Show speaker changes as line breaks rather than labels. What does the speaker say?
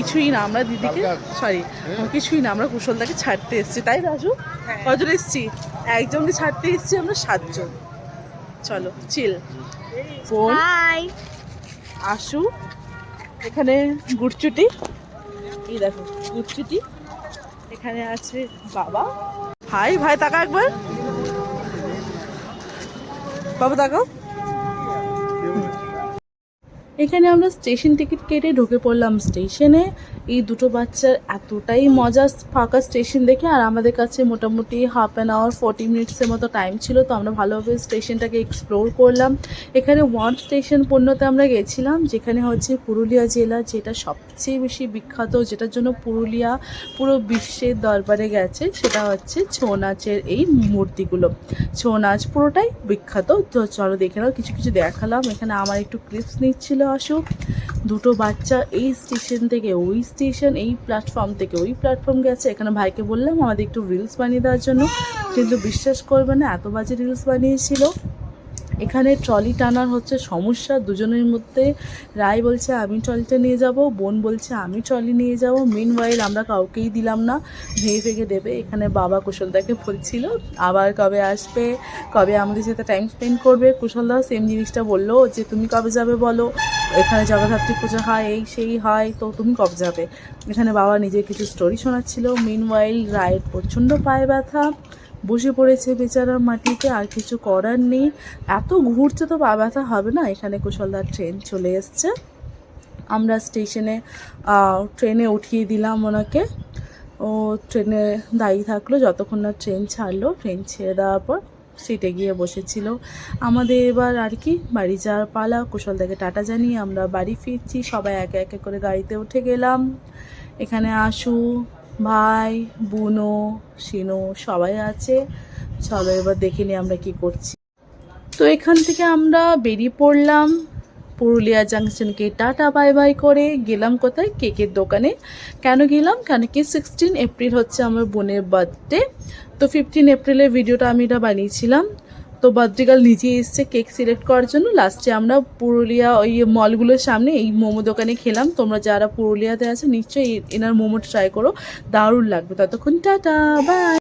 কিছুই না আমরা দিদিকে সরি কিছুই না আমরা কুশলদাকে ছাড়তে এসেছি তাই রাজু? কজন এসেছি? একজনকে ছাড়তে এসেছি আমরা সাতজন। চলো চিল বোন আশু এখানে গুড়চুটি। এই দেখো গুড়চুটি। এখানে আছে বাবা। ভাই ভাই তাকা একবার। বাবা তাকাও। এখানে আমরা স্টেশন টিকিট কেটে ঢুকে পড়লাম স্টেশনে। এই দুটো বাচ্চার এতটাই মজা ফাঁকা স্টেশন দেখে, আর আমাদের কাছে মোটামুটি হাফ অ্যান আওয়ার ফর্টি মিনিটসের মতো টাইম ছিল, তো আমরা ভালোভাবে স্টেশনটাকে এক্সপ্লোর করলাম। এখানে ওয়ান স্টেশন পণ্যতে আমরা গেছিলাম, যেখানে হচ্ছে পুরুলিয়া জেলা, যেটা সবচেয়ে বেশি বিখ্যাত, যেটার জন্য পুরুলিয়া পুরো বিশ্বের দরবারে গেছে, সেটা হচ্ছে ছৌ নাচের এই মূর্তিগুলো। ছৌ নাচ পুরোটাই বিখ্যাত, তো চলো দেখে নাও, কিছু কিছু দেখালাম। এখানে আমার একটু ক্লিপস নিচ্ছিল আসুক দুটো বাচ্চা এই স্টেশন থেকে, ওই স্টেশন এই প্ল্যাটফর্ম থেকে, ওই প্ল্যাটফর্ম গেছে। এখানে ভাইকে বললাম, আমাদের একটু রিলস বানিয়ে দেওয়ার জন্য। কিন্তু বিশ্বাস করবে না, এত বাজে রিলস বানিয়েছিল। এখানে ট্রলি টানার হচ্ছে সমস্যা। দুজনের মধ্যে রায় বলছে, আমি ট্রলিটা নিয়ে যাব। বোন বলছে, আমি ট্রলি নিয়ে যাব। মেন ওয়াইল আমরা কাউকেই দিলাম না। ভেঙে ভেঙে দেবে। এখানে বাবা কুশলদাকে বলছিল, আবার কবে আসবে? কবে আমাদের সাথে টাইম স্পেন্ড করবে? কুশলদা সেম জিনিসটা বলল, যে তুমি কবে যাবে বলো? এখানে জগদ্ধাত্রী পুজো হয়, এই সেই হয়, তো তুমি কবে যাবে? এখানে বাবা নিজের কিছু স্টোরি শোনাচ্ছিল। মেন ওয়াইল রায়ের প্রচণ্ড পায়ে ব্যথা, বসে পড়েছে বেচারা মাটিতে, আর কিছু করার নেই। এত ঘুরছে তো পা ব্যথা হবে না? এখানে কুশলদার ট্রেন চলে এসছে। আমরা স্টেশনে ট্রেনে উঠিয়ে দিলাম ওনাকে। ও ট্রেনে দাঁড়িয়ে থাকল, যতক্ষণ না ট্রেন ছাড়লো ট্রেন ছেড়ে দেওয়ার পর সিটে গিয়ে বসেছিল। আমাদের এবার আর কি বাড়ি যাওয়ার পালা। কুশল কুশলদাকে টাটা জানিয়ে আমরা বাড়ি ফিরছি। সবাই একে একে করে গাড়িতে উঠে গেলাম। এখানে আশু, ভাই, বুনো, শিনু সবাই আছে। চলো এবার দেখে নিই আমরা কি করছি। তো এখান থেকে আমরা বেরিয়ে পড়লাম। পুরুলিয়া জাংশনকে টাটা বাই বাই করে গেলাম কোথায়? কেকের দোকানে। কেন গেলাম? কেন কি সিক্সটিন এপ্রিল হচ্ছে আমার বোনের বার্থডে তো ফিফটিন এপ্রিলের ভিডিওটা আমি এটা বানিয়েছিলাম। তো বার্থডে গার্ল নিজেই এসছে কেক সিলেক্ট করার জন্য। লাস্টে আমরা পুরুলিয়া ওই মলগুলোর সামনে এই মোমো দোকানে খেলাম। তোমরা যারা পুরুলিয়াতে আছো, নিশ্চয়ই এনার মোমো ট্রাই করো। দারুণ লাগবে। ততক্ষণ টাটা বাই